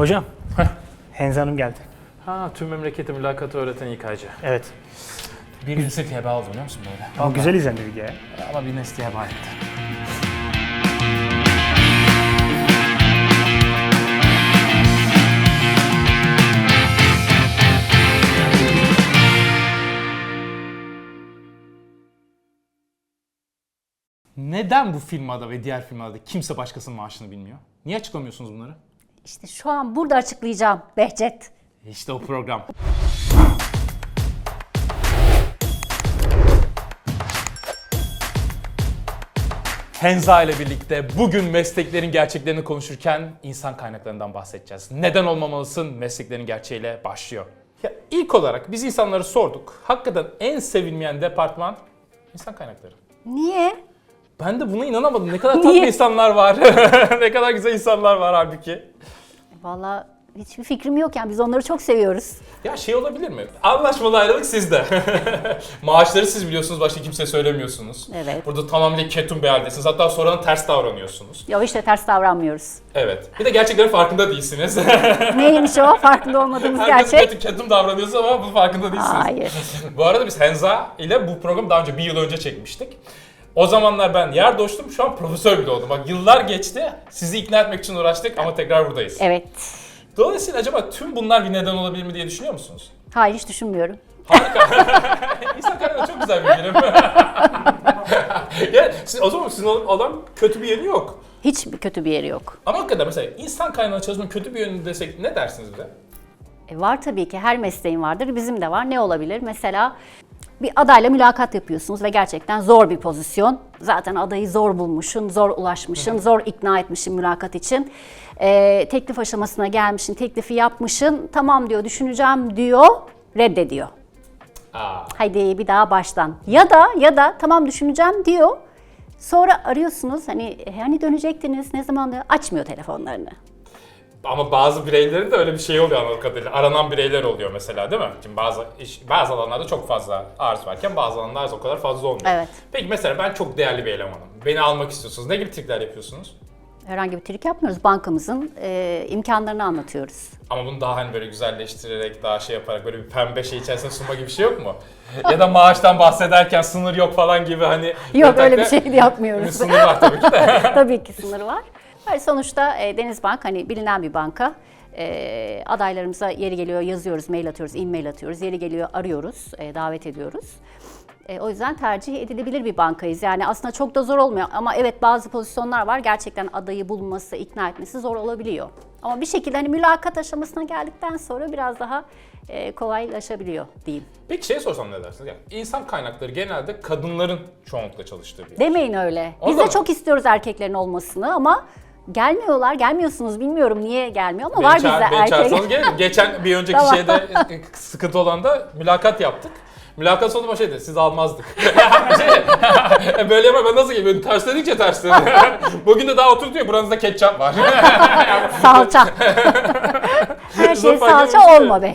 Hocam, Henze Hanım geldi. Ha tüm memleketi mülakatı öğreten İK'cı. Evet. Bir nesil heba oldu biliyor musun böyle? Ama güzel izlendi video ya. Ama bir nesli heba etti. Neden bu filmada ve diğer filmlerde kimse başkasının maaşını bilmiyor? Niye açıklamıyorsunuz bunları? İşte şu an burada açıklayacağım Behçet. İşte o program. Henza ile birlikte bugün mesleklerin gerçeklerini konuşurken insan kaynaklarından bahsedeceğiz. Neden olmamalısın mesleklerin gerçeğiyle başlıyor. Ya ilk olarak biz insanları sorduk. Hakikaten en sevilmeyen departman insan kaynakları. Niye? Ben de buna inanamadım. Ne kadar tatlı Niye? insanlar var. ne kadar güzel insanlar var halbuki. Vallahi hiçbir fikrim yok yani biz onları çok seviyoruz. Ya şey olabilir mi? Anlaşmalı ayrılık sizde. Maaşları siz biliyorsunuz, başka kimseye söylemiyorsunuz. Evet. Burada tamamıyla ketum bir haldesiniz. Hatta sonradan ters davranıyorsunuz. Ya işte ters davranmıyoruz. Evet. Bir de gerçeklerin farkında değilsiniz. Neymiş o? Farkında olmadığımız Herkes gerçek. ketum, ketum davranıyorsunuz ama bunun farkında değilsiniz. Hayır. bu arada biz Henza ile bu programı daha önce bir yıl önce çekmiştik. O zamanlar ben yer doştum, şu an profesör bile oldum. Bak yıllar geçti, sizi ikna etmek için uğraştık ama tekrar buradayız. Evet. Dolayısıyla acaba tüm bunlar bir neden olabilir mi diye düşünüyor musunuz? Hayır hiç düşünmüyorum. İnsan kaynağı çok güzel bir bilim. ya, siz, o zaman sizin adam kötü bir yeri yok. Hiç kötü bir yeri yok. Ama hakikaten mesela insan kaynağı çalışmanın kötü bir yönü desek ne dersiniz bize? E var tabii ki her mesleğin vardır. Bizim de var. Ne olabilir? Mesela bir adayla mülakat yapıyorsunuz ve gerçekten zor bir pozisyon. Zaten adayı zor bulmuşsun, zor ulaşmışsın, zor ikna etmişsin mülakat için. E, teklif aşamasına gelmişsin, teklifi yapmışsın. Tamam diyor, düşüneceğim diyor, reddediyor. Aa, Haydi bir daha baştan. Ya da ya da tamam düşüneceğim diyor. Sonra arıyorsunuz hani e, hani dönecektiniz ne zaman diyor açmıyor telefonlarını. Ama bazı bireylerin de öyle bir şey oluyor anladığım kadarıyla. Aranan bireyler oluyor mesela değil mi? Şimdi bazı iş, bazı alanlarda çok fazla arz varken bazı alanlarda o kadar fazla olmuyor. Evet. Peki mesela ben çok değerli bir elemanım. Beni almak istiyorsunuz. Ne gibi trikler yapıyorsunuz? Herhangi bir trik yapmıyoruz. Bankamızın e, imkanlarını anlatıyoruz. Ama bunu daha hani böyle güzelleştirerek, daha şey yaparak böyle bir pembe şey içerisine sunma gibi bir şey yok mu? ya da maaştan bahsederken sınır yok falan gibi hani... Yok öyle bir şey de yapmıyoruz. Sınır var tabii ki de. Tabii ki sınırı var. Hayır, sonuçta e, Denizbank hani bilinen bir banka. E, adaylarımıza yeri geliyor yazıyoruz, mail atıyoruz, e-mail atıyoruz. Yeri geliyor arıyoruz, e, davet ediyoruz. E, o yüzden tercih edilebilir bir bankayız. Yani aslında çok da zor olmuyor ama evet bazı pozisyonlar var. Gerçekten adayı bulması, ikna etmesi zor olabiliyor. Ama bir şekilde hani mülakat aşamasına geldikten sonra biraz daha e, kolaylaşabiliyor diyeyim. Peki şey sorsam ne dersiniz? Yani insan kaynakları genelde kadınların çoğunlukla çalıştığı bir yer. Demeyin öyle. Biz de çok istiyoruz erkeklerin olmasını ama gelmiyorlar. Gelmiyorsunuz bilmiyorum niye gelmiyor ama Beni var çağır- bizde beni erkek. gelirim. Geçen bir önceki Tamam. şeyde e, sıkıntı olan da mülakat yaptık. Mülakat sonunda şeydi, siz almazdık. şey, böyle yapar ben nasıl geliyorum? Tersledikçe tersledi. Bugün de daha oturtuyor, buranızda ketçap var. Salça. Her Zor şey fark salça etmemiş olma be.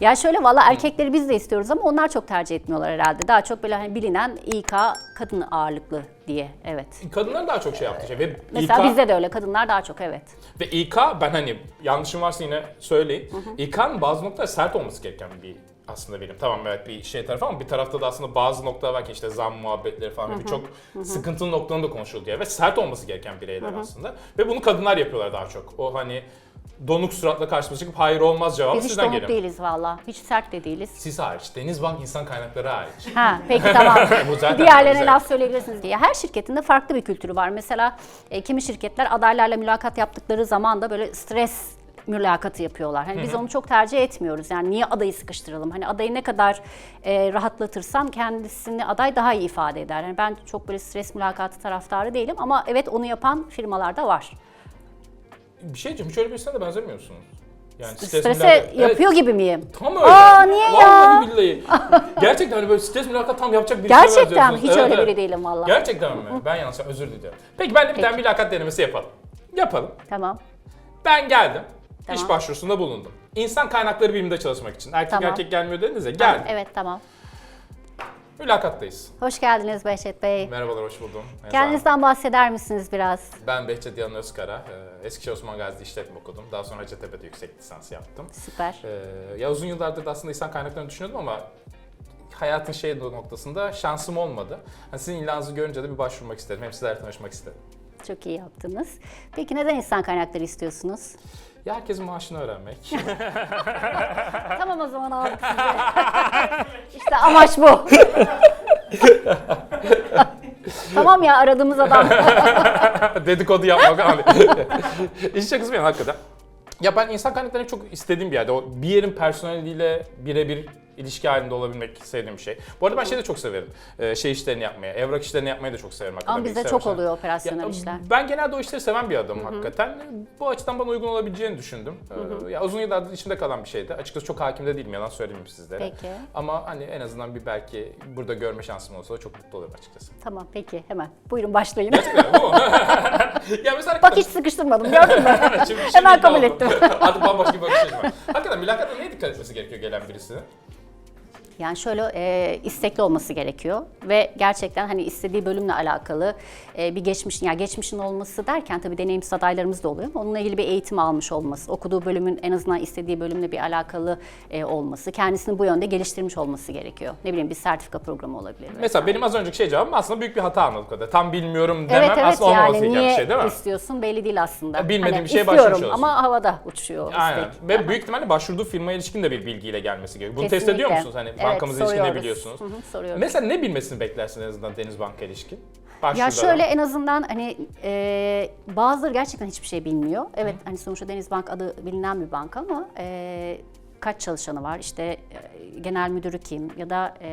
Ya şöyle valla erkekleri biz de istiyoruz ama onlar çok tercih etmiyorlar herhalde. Daha çok böyle hani bilinen İK kadın ağırlıklı diye evet. Kadınlar daha çok şey yaptı. Şey. Ve Mesela İK bizde de öyle kadınlar daha çok evet. Ve İK ben hani yanlışım varsa yine söyleyin. İK'nın bazı noktalar sert olması gereken bir aslında benim. Tamam evet bir şey tarafı ama bir tarafta da aslında bazı noktalar var ki işte zam muhabbetleri falan birçok sıkıntılı noktanın da konuşulduğu yer ve sert olması gereken bireyler aslında. Ve bunu kadınlar yapıyorlar daha çok. O hani donuk suratla karşımıza çıkıp hayır olmaz cevabı Biz hiç sizden donuk geliyor. değiliz valla. Hiç sert de değiliz. Siz hariç, Denizbank insan kaynakları hariç. Ha peki tamam. Bu zaten Diğerlerine güzel. laf söyleyebilirsiniz diye. Her şirketin de farklı bir kültürü var. Mesela e, kimi şirketler adaylarla mülakat yaptıkları zaman da böyle stres mülakatı yapıyorlar. Hani biz onu çok tercih etmiyoruz. Yani niye adayı sıkıştıralım? Hani adayı ne kadar e, rahatlatırsam kendisini aday daha iyi ifade eder. Yani ben çok böyle stres mülakatı taraftarı değilim ama evet onu yapan firmalar da var. Bir şey diyeceğim, hiç öyle birisine de benzemiyorsunuz. Yani stres Strese mülakat- yapıyor gibi miyim? Tam öyle. Aa, niye ya? Vallahi billahi. Gerçekten hani böyle stres mülakat tam yapacak birisine Gerçekten benziyorsunuz. hiç Evet, öyle evet. biri değilim valla. Gerçekten mi? Ben yanlış özür diliyorum. Peki ben de bir tane mülakat denemesi yapalım. Yapalım. Tamam. Ben geldim. Tamam. İş başvurusunda bulundum. İnsan kaynakları biriminde çalışmak için. Erkek Tamam. erkek gelmiyor dediniz ya. Geldim. Evet tamam. Mülakattayız. Hoş geldiniz Behçet Bey. Merhabalar, hoş buldum. Ezra Kendinizden bahseder misiniz biraz? Ben Behçet Yan Özkara. Ee, Eskişehir Osman Gazi'de işletme okudum. Daha sonra Hacettepe'de yüksek lisans yaptım. Süper. Ee, ya uzun yıllardır da aslında insan kaynaklarını düşünüyordum ama hayatın şey noktasında şansım olmadı. Yani sizin ilanınızı görünce de bir başvurmak istedim. Hem sizlerle tanışmak istedim. Çok iyi yaptınız. Peki neden insan kaynakları istiyorsunuz? Ya herkesin maaşını öğrenmek. tamam o zaman aldık sizi. işte amaç bu. tamam ya aradığımız adam. Dedikodu yapmak hani. İş şakası bir yana hakikaten. Ya ben insan kaynaklarını çok istediğim bir yerde. O bir yerin personeliyle birebir ilişki halinde olabilmek sevdiğim bir şey. Bu arada ben şeyi de çok severim. Ee, şey işlerini yapmayı, evrak işlerini yapmayı da çok severim. Ama bizde çok başına. oluyor operasyonel Ya, işler. Ben genelde o işleri seven bir adamım hakikaten. Bu açıdan bana uygun olabileceğini düşündüm. Ee, ya uzun yıllardır içimde kalan bir şeydi. Açıkçası çok hakim de değilim yalan söylemeyeyim sizlere. Peki. Ama hani en azından bir belki burada görme şansım olsa da çok mutlu olurum açıkçası. Tamam peki hemen. Buyurun başlayın. Bu ya mesela Bak hiç sıkıştırmadım gördün mü? Şimdi- şimdi Hemen iddia kabul ettim. Artık bambaşka bir bakış açım var. Hakikaten mülakatta neye dikkat etmesi gerekiyor gelen birisine? Yani şöyle e, istekli olması gerekiyor ve gerçekten hani istediği bölümle alakalı e, bir geçmişin, yani geçmişin olması derken tabii deneyimsiz adaylarımız da oluyor onunla ilgili bir eğitim almış olması, okuduğu bölümün en azından istediği bölümle bir alakalı e, olması, kendisini bu yönde geliştirmiş olması gerekiyor. Ne bileyim bir sertifika programı olabilir. Mesela benim az önceki şey cevabım aslında büyük bir hata anladık kadar. Tam bilmiyorum demem Evet evet aslında olmaması yani gereken niye bir şey değil mi? istiyorsun belli değil aslında. Ya bilmediğin Hani bir şeye başvurmuş oluyorsun. ama havada uçuyor Aynen. istek. Ve büyük ihtimalle başvurduğu firmaya ilişkin de bir bilgiyle gelmesi gerekiyor. Bunu test Kesinlikle. ediyor musunuz? Hani Evet, bankamızla ilişkin ne biliyorsunuz? Hı hı, soruyoruz. Mesela ne bilmesini beklersin en azından Deniz Banka ilişkin? Ya şöyle en azından hani e, bazıları gerçekten hiçbir şey bilmiyor. Evet hani sonuçta Denizbank adı bilinen bir banka ama e, kaç çalışanı var işte e, genel müdürü kim ya da e,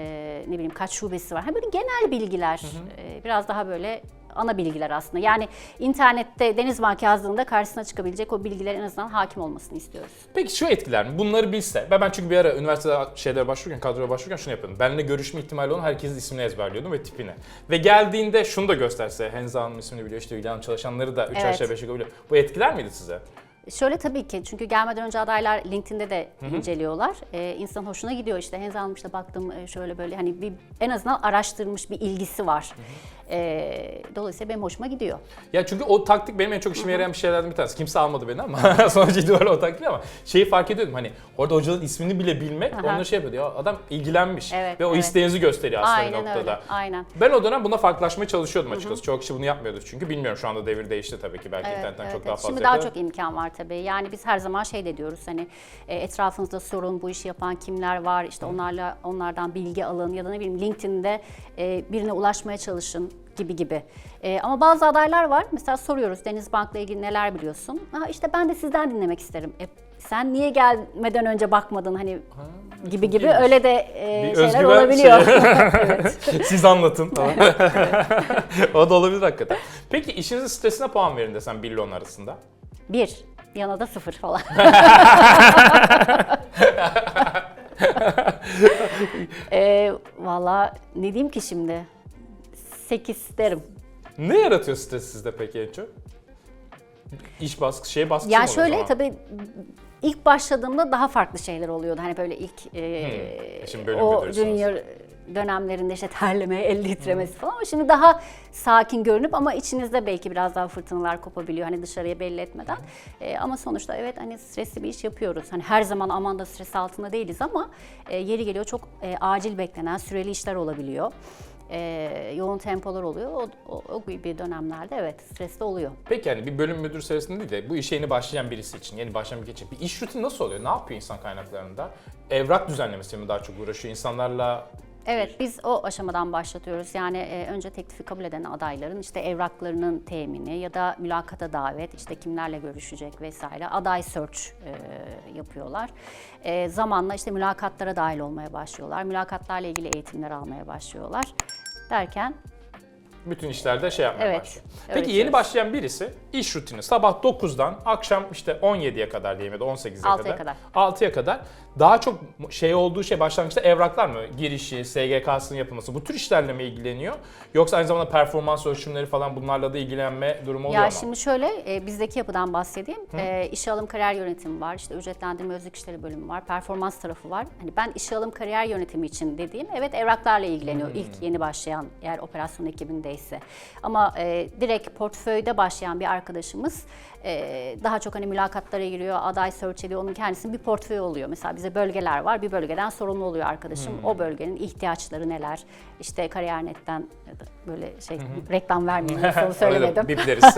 ne bileyim kaç şubesi var. Hani böyle genel bilgiler e, biraz daha böyle ana bilgiler aslında. Yani internette Denizbank yazdığında karşısına çıkabilecek o bilgiler en azından hakim olmasını istiyoruz. Peki şu etkiler mi? Bunları bilse. Ben, ben çünkü bir ara üniversitede şeylere başvururken, kadroya başvururken şunu yapıyordum. Benimle görüşme ihtimali olan herkesin ismini ezberliyordum ve tipini. Ve geldiğinde şunu da gösterse, Henza Hanım ismini biliyor, işte Hülya Hanım çalışanları da 3 Evet. aşağı 5 yukarı biliyor. Bu etkiler miydi size? Şöyle tabii ki çünkü gelmeden önce adaylar LinkedIn'de de inceliyorlar. Ee, insan hoşuna gidiyor işte Henze Hanım işte baktım e, şöyle böyle hani bir en azından araştırmış bir ilgisi var. Ee, dolayısıyla benim hoşuma gidiyor. Ya çünkü o taktik benim en çok işime yarayan bir şeylerden bir tanesi. Kimse almadı beni ama sonuç itibariyle o taktik ama şeyi fark ediyordum hani orada hocanın ismini bile bilmek Aha. onları şey yapıyordu ya adam ilgilenmiş Evet, ve o evet. isteğinizi gösteriyor aslında bir Aynen noktada. öyle. Aynen. Ben o dönem buna farklılaşmaya çalışıyordum açıkçası. Çoğu kişi bunu yapmıyordur çünkü bilmiyorum şu anda devir değişti tabii ki belki internetten çok daha fazla. Şimdi daha çok imkan var tabii. Yani biz her zaman şey de diyoruz hani e, etrafınızda sorun, bu işi yapan kimler var, işte onlarla onlardan bilgi alın ya da ne bileyim LinkedIn'de e, birine ulaşmaya çalışın gibi gibi. E, ama bazı adaylar var. Mesela soruyoruz Denizbank'la ilgili neler biliyorsun? Ha işte ben de sizden dinlemek isterim. E, sen niye gelmeden önce bakmadın hani gibi gibi iyiymiş. öyle de e, Bir şeyler olabiliyor. şeyi. Siz anlatın o da olabilir hakikaten. Peki işinizin stresine puan verin desem 1 ile 10 arasında. Bir, yana da sıfır falan. e, Valla ne diyeyim ki şimdi? Sekiz derim. Ne yaratıyor stres sizde peki en çok? İş baskısı, şey baskısı Ya mı oluyor o şöyle zaman? tabii ilk başladığımda daha farklı şeyler oluyordu. Hani böyle ilk e, Hmm, şimdi bölüm o junior dönemlerinde işte terleme, el titremesi falan ama şimdi daha sakin görünüp ama içinizde belki biraz daha fırtınalar kopabiliyor hani dışarıya belli etmeden. E, ama sonuçta evet hani stresli bir iş yapıyoruz. Hani her zaman aman da stres altında değiliz ama e, yeri geliyor çok e, acil beklenen süreli işler olabiliyor. E, yoğun tempolar oluyor. O, o, o gibi dönemlerde evet stresli oluyor. Peki yani bir bölüm müdür seviyesinde değil de bu işe yeni başlayan birisi için, yeni başlayan birisi için bir iş rutini nasıl oluyor? Ne yapıyor insan kaynaklarında? Evrak düzenlemesiyle mi daha çok uğraşıyor? İnsanlarla Evet, biz o aşamadan başlatıyoruz. Yani e, önce teklifi kabul eden adayların işte evraklarının temini ya da mülakata davet, işte kimlerle görüşecek vesaire aday search e, yapıyorlar. E, zamanla işte mülakatlara dahil olmaya başlıyorlar. Mülakatlarla ilgili eğitimler almaya başlıyorlar. Derken bütün işlerde şey yapmaya Evet, başlıyor. Peki yeni başlayan birisi iş rutini sabah 9'dan akşam işte 17'ye kadar diyelim ya da 18'e 6'ya kadar. kadar. 6'ya kadar. Daha çok şey olduğu şey başlangıçta evraklar mı? Girişi, SGK'sının yapılması bu tür işlerle mi ilgileniyor? Yoksa aynı zamanda performans ölçümleri falan bunlarla da ilgilenme durumu oluyor Ya mu? şimdi şöyle e, bizdeki yapıdan bahsedeyim. E, işe alım kariyer yönetimi var, işte ücretlendirme özlük işleri bölümü var, performans tarafı var. Hani ben işe alım kariyer yönetimi için dediğim evet evraklarla ilgileniyor ilk yeni başlayan eğer operasyon ekibindeyse. Ama e, direkt portföyde başlayan bir arkadaşımız e, daha çok hani mülakatlara giriyor, aday search ediyor, onun kendisinin bir portföyü oluyor. Mesela bize bölgeler var, bir bölgeden sorumlu oluyor arkadaşım. O bölgenin ihtiyaçları neler? İşte kariyer.net'ten ya da böyle şey reklam vermeyeyim, de söylemedim bipleriz.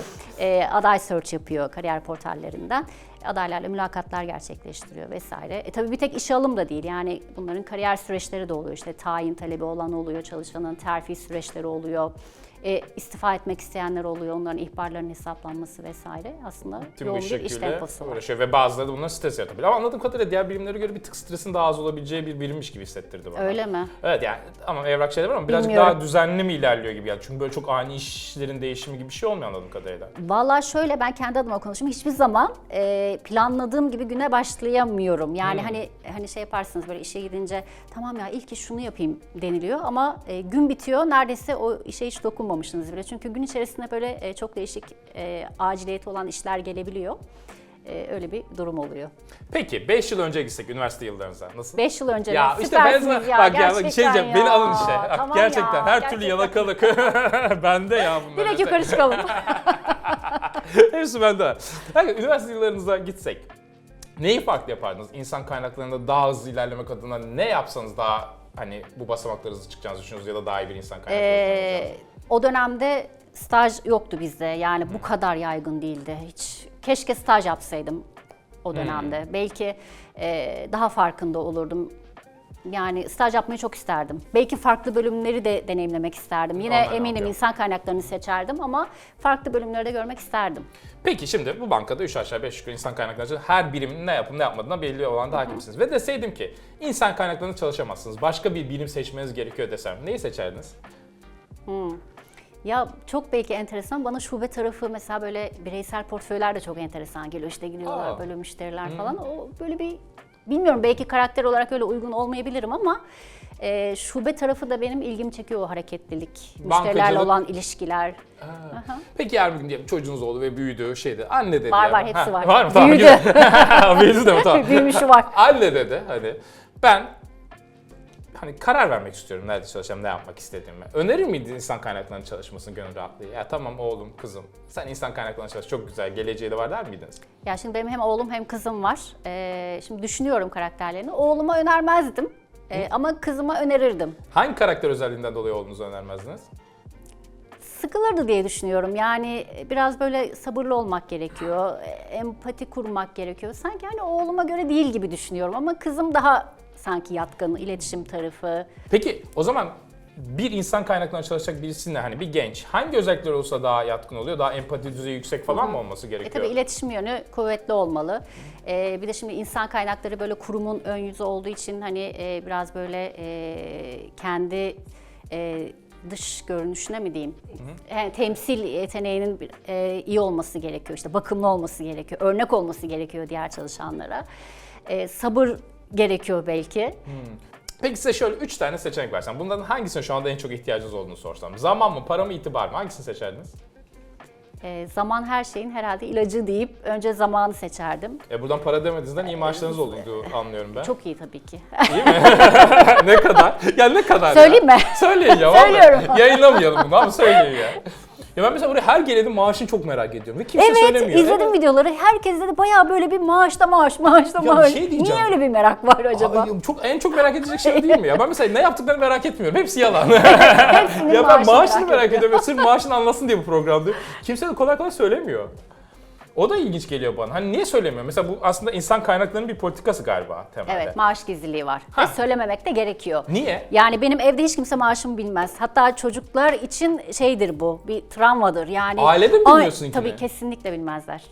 e, aday search yapıyor kariyer portallerinden. Adaylarla mülakatlar gerçekleştiriyor vesaire. E tabii bir tek işe alım da değil yani bunların kariyer süreçleri de oluyor. İşte tayin talebi olan oluyor, çalışanın terfi süreçleri oluyor. E, istifa etmek isteyenler oluyor, onların ihbarlarının hesaplanması vesaire. Aslında Tüm yoğun bir iş temposu var. uğraşıyor ve bazıları da bundan stres yaratabilir. Ama anladığım kadarıyla diğer birimlere göre bir tık stresin daha az olabileceği bir birimmiş gibi hissettirdi bana. Öyle mi? Evet yani ama evrak şeyler var ama birazcık Bilmiyorum. daha düzenli mi ilerliyor gibi yani. Çünkü böyle çok ani işlerin değişimi gibi bir şey olmuyor anladığım kadarıyla. Vallahi şöyle ben kendi adıma konuşayım. Hiçbir zaman e, planladığım gibi güne başlayamıyorum. Yani Hmm. hani hani şey yaparsınız böyle işe gidince tamam ya ilk iş şunu yapayım deniliyor ama e, gün bitiyor neredeyse o işe hiç dokunmamışsınız bile. Çünkü gün içerisinde böyle e, çok değişik e, aciliyeti olan işler gelebiliyor. E, öyle bir durum oluyor. Peki 5 yıl önce gitsek üniversite yıllarınıza nasıl? 5 yıl önce Ya mi? işte ben Süpersiniz ya, bak ya bak şey diyeceğim ya. beni alın işe. Bak, Tamam gerçekten ya, her türlü gerçekten. yalakalık bende ya bunlar. Direkt yukarı çıkalım. Hepsi bende. Peki üniversite yıllarınıza gitsek neyi farklı yapardınız? İnsan kaynaklarında daha hızlı ilerlemek adına ne yapsanız daha hani bu basamakları hızlı çıkacağınızı düşünüyorsunuz ya da daha iyi bir insan kaynakları Ee? O dönemde staj yoktu bizde. Yani bu kadar yaygın değildi. Hiç keşke staj yapsaydım o dönemde. Belki e, daha farkında olurdum. Yani staj yapmayı çok isterdim. Belki farklı bölümleri de deneyimlemek isterdim. Yine Aynen, eminim okey. insan kaynaklarını seçerdim ama farklı bölümleri de görmek isterdim. Peki şimdi bu bankada 3 aşağı 5 yukarı insan kaynakları her birimin ne yapıp ne yapmadığına belli olan da hakimsiniz. Ve deseydim ki insan kaynaklarında çalışamazsınız. Başka bir birim seçmeniz gerekiyor desem neyi seçerdiniz? Ya çok belki enteresan. Bana şube tarafı mesela böyle bireysel portföyler de çok enteresan geliyor. İşte gidiyorlar Aa. böyle müşteriler falan. O böyle bir bilmiyorum belki karakter olarak öyle uygun olmayabilirim ama e, şube tarafı da benim ilgimi çekiyor o hareketlilik. Müşterilerle olan ilişkiler. Peki yarın bir gün diyelim çocuğunuz oldu ve büyüdü şeydi. Anne dedi. Var, var, hepsi var. Var mı? Tamam, Büyüdü. Büyüdü de mi? Tamam. Büyümüşü var. Anne dedi hani ben hani karar vermek istiyorum nerede çalışacağım, ne yapmak istediğimi. Önerir miydin insan kaynaklarının çalışmasını gönül rahatlığı? Ya tamam oğlum, kızım sen insan kaynaklarına çalış çok güzel, geleceği de var der miydiniz? Ya şimdi benim hem oğlum hem kızım var. E, şimdi düşünüyorum karakterlerini. Oğluma önermezdim. E, ama kızıma önerirdim. Hangi karakter özelliğinden dolayı oğlunuzu önermezdiniz? sıkılırdı diye düşünüyorum. Yani biraz böyle sabırlı olmak gerekiyor, empati kurmak gerekiyor. Sanki hani oğluma göre değil gibi düşünüyorum ama kızım daha sanki yatkın, iletişim tarafı. Peki o zaman bir insan kaynaklarına çalışacak birisinin hani bir genç hangi özellikler olursa daha yatkın oluyor? Daha empati düzeyi yüksek falan mı olması E gerekiyor? tabii iletişim yönü kuvvetli olmalı. E, bir de şimdi insan kaynakları böyle kurumun ön yüzü olduğu için hani e, biraz böyle e, kendi e, dış görünüşüne mi diyeyim? Yani temsil yeteneğinin e, iyi olması gerekiyor. İşte bakımlı olması gerekiyor. Örnek olması gerekiyor diğer çalışanlara. E, sabır gerekiyor belki. Peki size şöyle 3 tane seçenek versem. Bunların hangisine şu anda en çok ihtiyacınız olduğunu sorsam. Zaman mı, para mı, itibar mı? Hangisini seçerdiniz? E, zaman her şeyin herhalde ilacı deyip önce zamanı seçerdim. E buradan para demediğinizden iyi maaşlarınız olduğunu anlıyorum ben. Çok iyi tabii ki. ne kadar? Ya ne kadar Söyleyeyim ya? mi? Söyleyin ya. vallahi. Söylüyorum. Yayınlamayalım bunu ama söyleyin ya. Ya ben mesela buraya her gelenin maaşını çok merak ediyorum ve kimse Evet söylemiyor. izledim videoları. Herkes dedi bayağı böyle bir maaşta maaş, maaşta Ya maaş. şey diyeceğim. Niye öyle bir merak var acaba? Ay, çok en çok merak edecek şey değil mi ya? Ben mesela ne yaptıklarını merak etmiyorum. Hepsi yalan. Hepsinin ya ben maaşını merak ediyorum. ediyorum. Sırf maaşını anlasın diye bu programda. Kimse de kolay kolay söylemiyor. O da ilginç geliyor bana. Hani niye söylemiyor? Mesela bu aslında insan kaynaklarının bir politikası galiba temelde. Evet maaş gizliliği var. Ha. Ve söylememek de gerekiyor. Niye? Yani benim evde hiç kimse maaşımı bilmez. Hatta çocuklar için şeydir bu, bir travmadır. Yani Ailede mi bilmiyorsun ki Tabii kesinlikle bilmezler.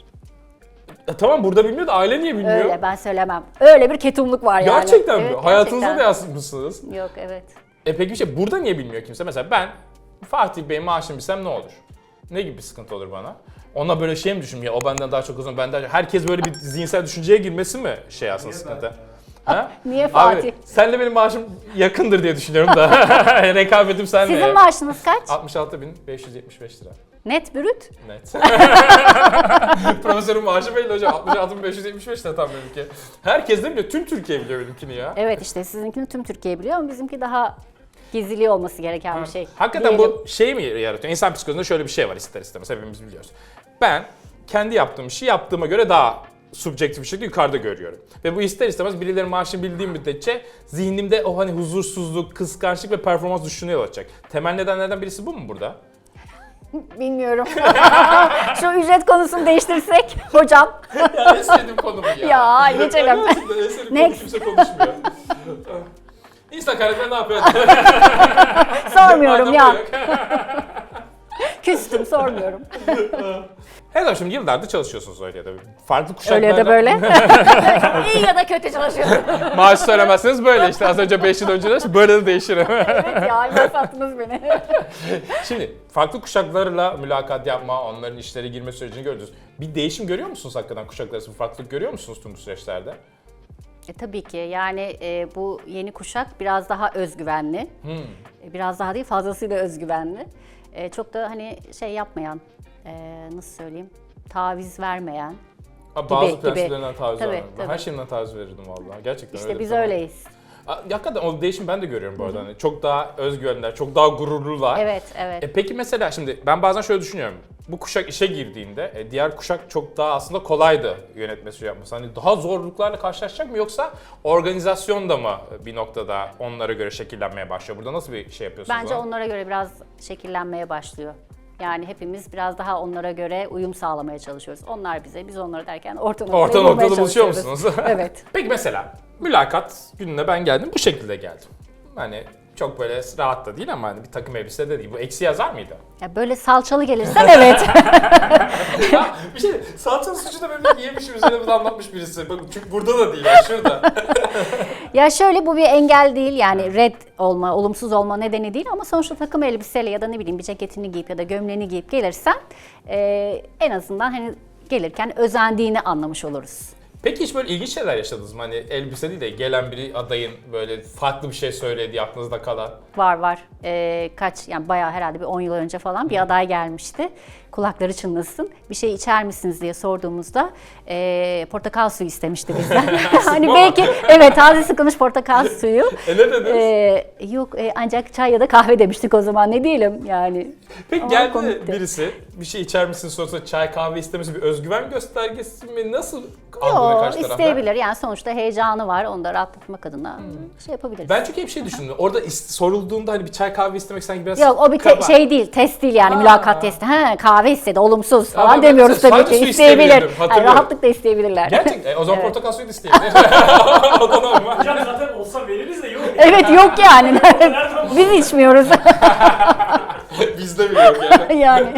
E, tamam burada bilmiyor da aile niye bilmiyor? Öyle ben söylemem. Öyle bir ketumluk var yani. Gerçekten mi? Evet, Hayatınızda gerçekten. da yazmışsınız. Yok evet. E peki bir şey burada niye bilmiyor kimse? Mesela ben Fatih Bey maaşını bilsem ne olur? Ne gibi bir sıkıntı olur bana? Ona böyle şey mi düşün ya o benden daha çok uzun benden herkes böyle bir zihinsel düşünceye girmesi mi şey aslında sıkıntı? Ha? Niye Fatih? Abi senle benim maaşım yakındır diye düşünüyorum da. Rekabetim senle. Sizin maaşınız kaç? 66.575 lira. Net brüt. Net. Profesörün maaşı belli hocam. 66.575 lira tam benimki. Herkes de biliyor. Tüm Türkiye biliyor benimkini ya. Evet işte sizinkini tüm Türkiye biliyor ama bizimki daha gizliliği olması gereken bir şey. Hakikaten diyelim. bu şey mi yaratıyor? İnsan psikolojisinde şöyle bir şey var ister istemez. Hepimiz biliyoruz. Ben kendi yaptığım işi yaptığıma göre daha subjektif bir şekilde yukarıda görüyorum. Ve bu ister istemez birilerinin maaşını bildiğim müddetçe zihnimde o hani huzursuzluk, kıskançlık ve performans düşüşüne yol açacak. Temel nedenlerden birisi bu mu burada? Bilmiyorum. Şu ücret konusunu değiştirsek hocam. ya en sevdiğim konu bu ya. Ya, geçelim. En sevdiğim Next. kimse konuşmuyor. İnsan karakter ne yapıyor? Sormuyorum ya. Küstüm sormuyorum. Evet hocam şimdi yıllardır çalışıyorsunuz öyle ya da farklı kuşaklarda. Öyle ya da böyle. İyi ya da kötü çalışıyorum. Maaş söylemezseniz böyle işte az önce 5 yıl önce de böyle de değişir. evet ya laf attınız beni. Şimdi farklı kuşaklarla mülakat yapma, onların işlere girme sürecini gördünüz. Bir değişim görüyor musunuz hakikaten kuşaklar arası bir farklılık görüyor musunuz tüm bu süreçlerde? E, tabii ki yani e, bu yeni kuşak biraz daha özgüvenli. E, biraz daha değil fazlasıyla özgüvenli. E, çok da hani şey yapmayan, e, nasıl söyleyeyim, taviz vermeyen. Ha, bazı gibi. prensiplerinden taviz Tabii, vermem. Ben her şeyimden taviz verirdim vallahi. Gerçekten İşte öyle biz tamam. öyleyiz. Ha, Hakikaten o değişim ben de görüyorum bu arada. Hani çok daha özgüvenliler, çok daha gururlular. Evet, evet. E peki mesela şimdi ben bazen şöyle düşünüyorum. Bu kuşak işe girdiğinde e, diğer kuşak çok daha aslında kolaydı yönetmesi yapması. Hani daha zorluklarla karşılaşacak mı yoksa organizasyon da mı bir noktada onlara göre şekillenmeye başlıyor? Burada nasıl bir şey yapıyorsunuz? Bence ona? onlara göre biraz şekillenmeye başlıyor. Yani hepimiz biraz daha onlara göre uyum sağlamaya çalışıyoruz. Onlar bize, biz onlara derken orta noktayı Orta noktada buluşuyor musunuz? evet. Peki mesela mülakat gününe ben geldim bu şekilde geldim. Hani çok böyle rahat da değil ama hani bir takım elbise de değil. Bu eksi yazar mıydı? Ya böyle salçalı gelirsen evet. ya bir şey salçalı suçu da böyle yemişim üzerine bunu anlatmış birisi. Bakın çünkü burada da değil ya şurada. ya şöyle bu bir engel değil yani red olma, olumsuz olma nedeni değil ama sonuçta takım elbiseyle ya da ne bileyim bir ceketini giyip ya da gömleğini giyip gelirsen e, en azından hani gelirken özendiğini anlamış oluruz. Peki hiç böyle ilginç şeyler yaşadınız mı? Hani elbise değil de gelen bir adayın böyle farklı bir şey söylediği aklınızda kalan. Var var. Ee, kaç yani bayağı herhalde bir 10 yıl önce falan bir aday gelmişti. Kulakları çınlasın. Bir şey içer misiniz diye sorduğumuzda ee, portakal suyu istemişti bizden. hani belki evet taze sıkılmış portakal suyu. E ne dediniz? Ee, yok e, ancak çay ya da kahve demiştik o zaman ne diyelim yani. Peki ama geldi komikti. birisi bir şey içer misin sorsa çay kahve istemesi bir özgüven göstergesi mi? Nasıl algılıyor Yok karşı tarafta? isteyebilir yani sonuçta heyecanı var onu da rahatlatmak adına şey yapabiliriz. Ben çünkü hep şey düşündüm. Orada is- sorulduğunda hani bir çay kahve istemek sanki biraz Yok o bir te- kaba. şey değil, test değil yani mülakat testi. Ha kahve istedi, olumsuz ben falan demiyoruz mesela tabii sadece ki. su İsteyebilir. isteyebilirdim, Yani hatırlıyorum. rahatlıkla isteyebilirler. Gerçekten. E, o zaman Evet. portakal suyu da isteyebilir. o da normal. Hocam zaten olsa veririz de yok. Evet yok yani. Biz içmiyoruz Bizde bile yok yani. yani.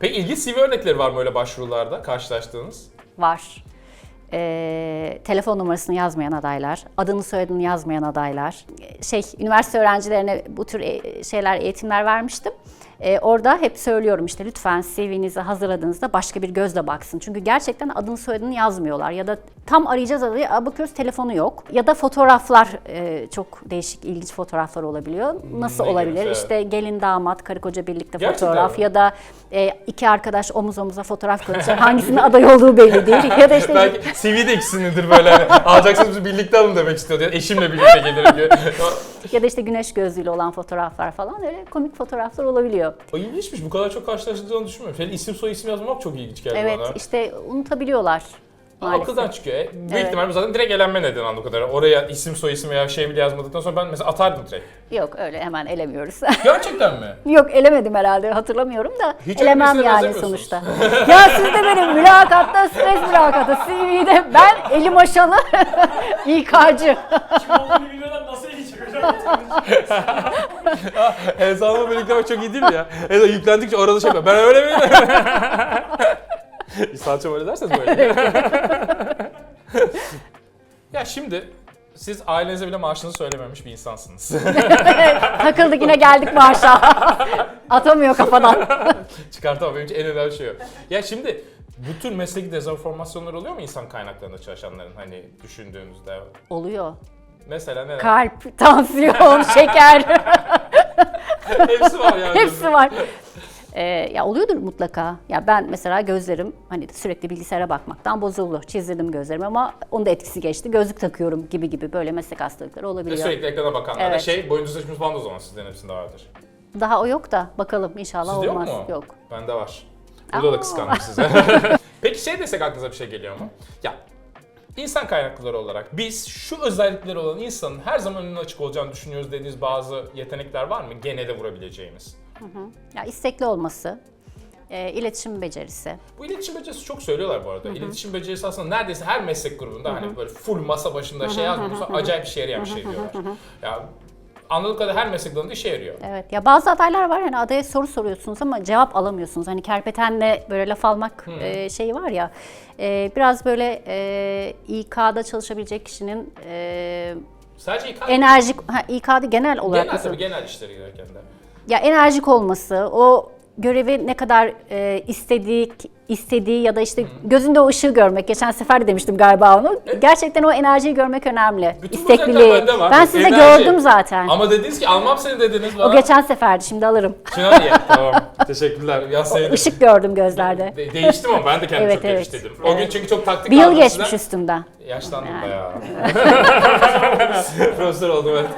Peki ilginç CV örnekleri var mı öyle başvurularda karşılaştığınız? Var. Ee, telefon numarasını yazmayan adaylar, adını soyadını yazmayan adaylar. Şey, üniversite öğrencilerine bu tür e- şeyler, eğitimler vermiştim. Ee, orada hep söylüyorum işte lütfen CV'nizi hazırladığınızda başka bir gözle baksın. Çünkü gerçekten adını soyadını yazmıyorlar ya da tam arayacağız adayı bakıyoruz telefonu yok. Ya da fotoğraflar e, çok değişik ilginç fotoğraflar olabiliyor. Nasıl ne olabilir? mesela? İşte gelin damat karı koca birlikte Gerçekten fotoğraf mi? ya da e, iki arkadaş omuz omuza fotoğraf koyacak. Hangisinin aday olduğu belli değil. Ya da işte Belki CV'de ikisinindir böyle hani alacaksınız birlikte alın demek istiyordu. Eşimle birlikte gelirim diyor. ya da işte güneş gözlüğüyle olan fotoğraflar falan öyle komik fotoğraflar olabiliyor. o ilginçmiş. Bu kadar çok karşılaştığını düşünmüyorum. Şöyle isim soy isim yazmak çok ilginç geldi Evet bana. işte unutabiliyorlar maalesef. Akıldan çıkıyor. E, büyük Evet. ihtimalle zaten direkt elenme nedeni anladığım kadar. Oraya isim soy isim veya şey bile yazmadıktan sonra ben mesela atardım direkt. Yok öyle hemen elemiyoruz. Gerçekten mi? Yok elemedim herhalde hatırlamıyorum da Hiç elemem yani sonuçta. ya siz de benim mülakatta stres mülakatı CV'de ben elim aşalı İK'cı. Kim olduğunu bilmeden nasıl Hesabımı birlikte bak çok iyi değil mi ya? Evet, yüklendikçe orada şey yapıyor. Ben öyle miyim? Salçam öyle derseniz böyle. ya şimdi Siz ailenize bile maaşınızı söylememiş bir insansınız. Takıldık yine geldik maaşa. Atamıyor kafadan. Çıkartamam benim için en önemli şey o. Ya şimdi bu tür mesleki dezenformasyonlar oluyor mu insan kaynaklarında çalışanların hani düşündüğünüzde? Oluyor. Mesela neler? Kalp, tansiyon, şeker Hepsi var yani. hepsi var. Ee, ya oluyordur mutlaka. Ya ben mesela gözlerim hani sürekli bilgisayara bakmaktan bozuldu. Çizdirdim gözlerimi ama onun da etkisi geçti. Gözlük takıyorum gibi gibi böyle meslek hastalıkları Ve olabiliyor. sürekli ekrana bakanlar Evet. şey boyunca saçımız falan da o zaman sizlerin hepsinde vardır. Daha o yok da bakalım inşallah Sizde yok olmaz. mu? Yok. Bende var. Burada Aa. da kıskandım size. Peki şey desek aklınıza bir şey geliyor mu? Ya insan kaynakları olarak biz şu özellikleri olan insanın her zaman önüne açık olacağını düşünüyoruz dediğiniz bazı yetenekler var mı? Gene de vurabileceğimiz. Ya istekli olması, e, iletişim becerisi. Bu iletişim becerisi çok söylüyorlar bu arada. İletişim becerisi aslında neredeyse her meslek grubunda hani böyle full masa başında şey yazmıyorsa acayip işe yarayan bir şey diyorlar. ya anladığım kadarıyla her meslek dalında işe yarıyor. Evet ya bazı adaylar var hani adaya soru soruyorsunuz ama cevap alamıyorsunuz. Hani kerpetenle böyle laf almak e, şeyi var ya. e, biraz böyle e, İK'da çalışabilecek kişinin e, Sadece İK enerjik, ha, İK'da genel olarak genel tabii genel işleri girerken de. ya enerjik olması, o görevi ne kadar e, istediği istediği ya da işte gözünde o ışığı görmek. Geçen sefer de demiştim galiba onu. Gerçekten o enerjiyi görmek önemli. Bütün bu İstekliliği. bende var. Ben size enerji. gördüm zaten. Ama dediniz ki almam seni dediniz bana. O geçen seferdi şimdi alırım. Şuna tamam. Teşekkürler. Ya sevdim. Işık gördüm gözlerde. De- değiştim ama ben de kendimi Evet, çok evet. geliştirdim. O gün Evet. çünkü çok taktik Bir yıl aldım geçmiş sizden. üstümden. Yaşlandım bayağı. Profesör oldum evet.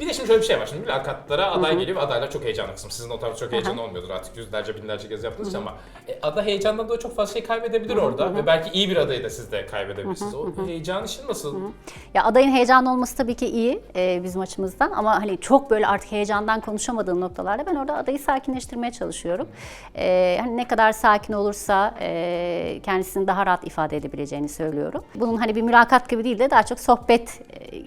Bir de şimdi şöyle bir şey var. Şimdi mülakatlara aday geliyor ve adaylar çok heyecanlı kısım. Sizin o tarafta çok heyecan olmuyordur artık yüzlerce binlerce kez yaptığınız için ama e, aday heyecandan dolayı çok fazla şey kaybedebilir orada ve belki iyi bir adayı da siz de kaybedebilirsiniz. O heyecan işin nasıl? Ya adayın heyecanlı olması tabii ki iyi e, bizim açımızdan ama hani çok böyle artık heyecandan konuşamadığım noktalarda ben orada adayı sakinleştirmeye çalışıyorum. E, hani ne kadar sakin olursa e, kendisini daha rahat ifade edebileceğini söylüyorum. Bunun hani bir mülakat gibi değil de daha çok sohbet e,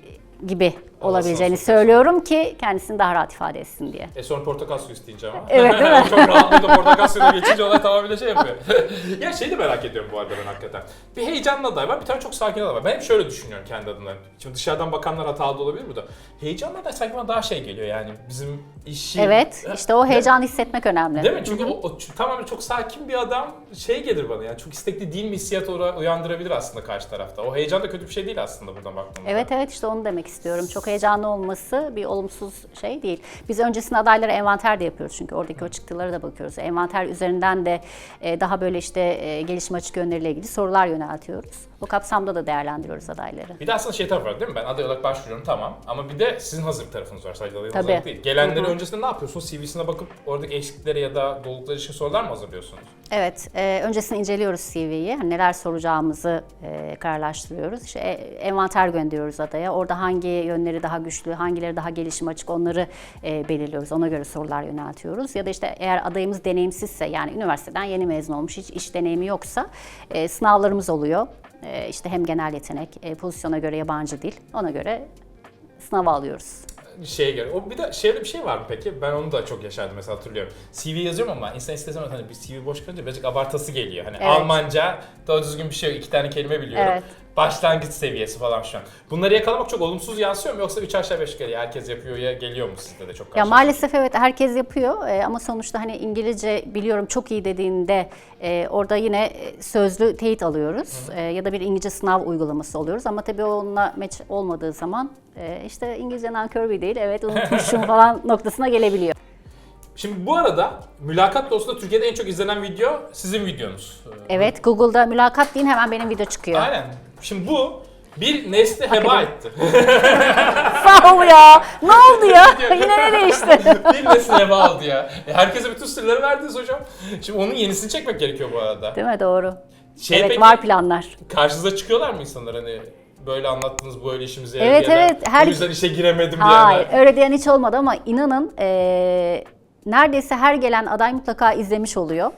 gibi olabileceğini söylüyorum ki kendisini daha rahat ifade etsin diye. E sonra portakal suyu isteyince ama. Evet, değil mi? çok rahatlıkla portakal suyuna geçince olay tamamıyla şey yapıyor. ya şeyi de merak ediyorum bu arada ben hakikaten. Bir heyecanlı aday var, bir tane çok sakin aday var. Ben hep şöyle düşünüyorum kendi adına. Şimdi dışarıdan bakanlar hatalı da olabilir burada. Heyecanlı aday sanki bana daha şey geliyor yani bizim işi... Evet, işte o heyecanı hissetmek önemli. Değil mi? Çünkü o, o tamamen çok sakin bir adam şey gelir bana yani çok istekli değil mi hissiyat ora- uyandırabilir aslında karşı tarafta. O heyecan da kötü bir şey değil aslında buradan baktığımızda. Evet evet işte onu demek istiyorum. Çok heyecanlı olması bir olumsuz şey değil. Biz öncesinde adaylara envanter de yapıyoruz çünkü oradaki o çıktılara da bakıyoruz. Envanter üzerinden de e, daha böyle işte e, gelişim açık yönleriyle ilgili sorular yöneltiyoruz. O kapsamda da değerlendiriyoruz adayları. Bir de aslında şey tarafı var değil mi? Ben aday olarak başvuruyorum tamam ama bir de sizin hazır bir tarafınız var sadece Tabii. hazırlık değil. Gelenleri öncesinde ne yapıyorsunuz? CV'sine bakıp oradaki eksikleri ya da dolulukları için sorular mı hazırlıyorsunuz? Evet, e, öncesinde inceliyoruz CV'yi. Hani neler soracağımızı e, kararlaştırıyoruz. İşte, e, envanter gönderiyoruz adaya. Orada hangi yönleri daha güçlü, hangileri daha gelişim açık onları e, belirliyoruz. Ona göre sorular yöneltiyoruz. Ya da işte eğer adayımız deneyimsizse yani üniversiteden yeni mezun olmuş, hiç iş deneyimi yoksa e, sınavlarımız oluyor. E, işte hem genel yetenek, e, pozisyona göre yabancı dil. Ona göre sınava alıyoruz. şeye göre. O bir de şöyle bir şey var mı peki? Ben onu da çok yaşardım mesela hatırlıyorum. CV yazıyorum ama insan istesem hani bir CV boş kalınca birazcık abartası geliyor. Hani Evet. Almanca doğru düzgün bir şey yok. iki tane kelime biliyorum. Evet. Başlangıç seviyesi falan şu an. Bunları yakalamak çok olumsuz yansıyor mu yoksa 3 aşağı 5 yukarı herkes yapıyor ya geliyor mu sizde de çok Ya karşılaşıyorsunuz? maalesef evet herkes yapıyor e, ama sonuçta hani İngilizce biliyorum çok iyi dediğinde e, orada yine e, sözlü teyit alıyoruz E, ya da bir İngilizce sınav uygulaması oluyoruz ama tabii onunla meç olmadığı zaman e, işte İngilizce nankör bir değil evet unutmuşum falan noktasına gelebiliyor. Şimdi bu arada mülakat dosunda Türkiye'de en çok izlenen video sizin videonuz. Evet Google'da mülakat deyin hemen benim video çıkıyor. Aynen. Şimdi bu bir nesli heba etti. Sağ ol ya ne oldu ya yine ne değişti? bir nesli heba oldu ya. E, Herkese bütün sırları verdiniz hocam. Şimdi onun yenisini çekmek gerekiyor bu arada. Değil mi doğru. Şey evet peki, var planlar. Karşınıza çıkıyorlar mı insanlar hani böyle anlattınız böyle işimize Evet, da evet, her- Bu yüzden işe giremedim Hayır diyenler. öyle diyen hiç olmadı ama inanın eee, neredeyse her gelen aday mutlaka izlemiş oluyor.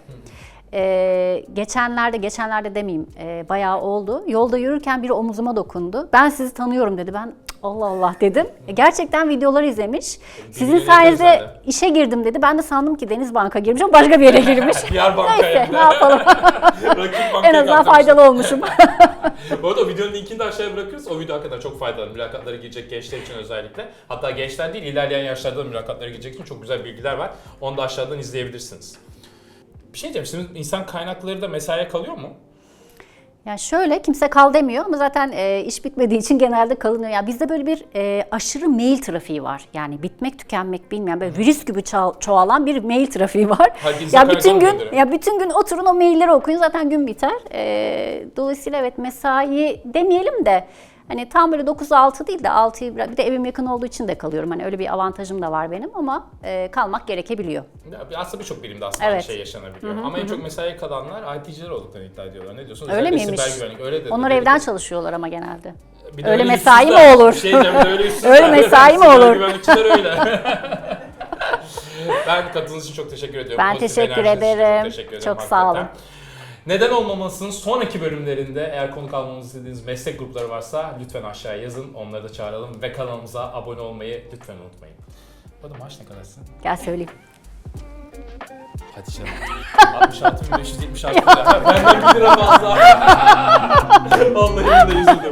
Eee, geçenlerde, geçenlerde demeyeyim eee, bayağı oldu. Yolda yürürken biri omuzuma dokundu. Ben sizi tanıyorum dedi. Ben "Cık, Allah Allah dedim. E, gerçekten videoları izlemiş. Sizin Bilgileri sayenizde işe girdim dedi. Ben de sandım ki Deniz Banka girmiş ama başka bir yere girmiş. Diğer bankaya Neyse ne yapalım. Rakip en azından kaptırmışlar. faydalı olmuşum. Bu arada videonun linkini de aşağıya bırakıyoruz. O video hakikaten çok faydalı. Mülakatlara girecek gençler için özellikle. Hatta gençler değil, ilerleyen yaşlarda da mülakatlara girecek için çok güzel bilgiler var. Onu da aşağıdan izleyebilirsiniz. Bir şey diyeceğim. Şimdi insan kaynakları da mesaiye kalıyor mu? Ya şöyle kimse kal demiyor ama zaten e, iş bitmediği için genelde kalınıyor. Ya bizde böyle bir e, aşırı mail trafiği var. Yani bitmek tükenmek bilmeyen böyle virüs gibi ço- çoğalan bir mail trafiği var. Herkes ya bütün gün gönderiyor. ya bütün gün oturun o mailleri okuyun zaten gün biter. E, dolayısıyla evet mesai demeyelim de hani tam böyle 9-6 değil de 6'yı biraz bir de evim yakın olduğu için de kalıyorum. Hani öyle bir avantajım da var benim ama e, kalmak gerekebiliyor. Ya, Aslında birçok birimde aslında Evet. şey yaşanabiliyor. Ama en çok mesaiye kalanlar IT'ciler olduklarını iddia ediyorlar. Ne diyorsunuz? Öyle Özellikle miymiş? siber güvenlik. Öyle dedi. Onlar Dedi evden ki- çalışıyorlar ama genelde. Bir de Öyle öyle mesai mi olur? Şey diyeceğim, de öyle. Öyle mesai mi olur? güvenlikçiler öyle. ben katıldığınız için çok teşekkür ediyorum. Ben Pozitif teşekkür ederim. Çok, teşekkür ederim Çok sağ olun. Neden olmamasının sonraki bölümlerinde eğer konuk almamızı istediğiniz meslek grupları varsa lütfen aşağıya yazın. Onları da çağıralım ve kanalımıza abone olmayı lütfen unutmayın. Bu arada maaş ne kadar sizin? Gel söyleyeyim. Hadi canım. 66.576 lira. Benden 1 lira fazla. Vallahi de üzüldüm.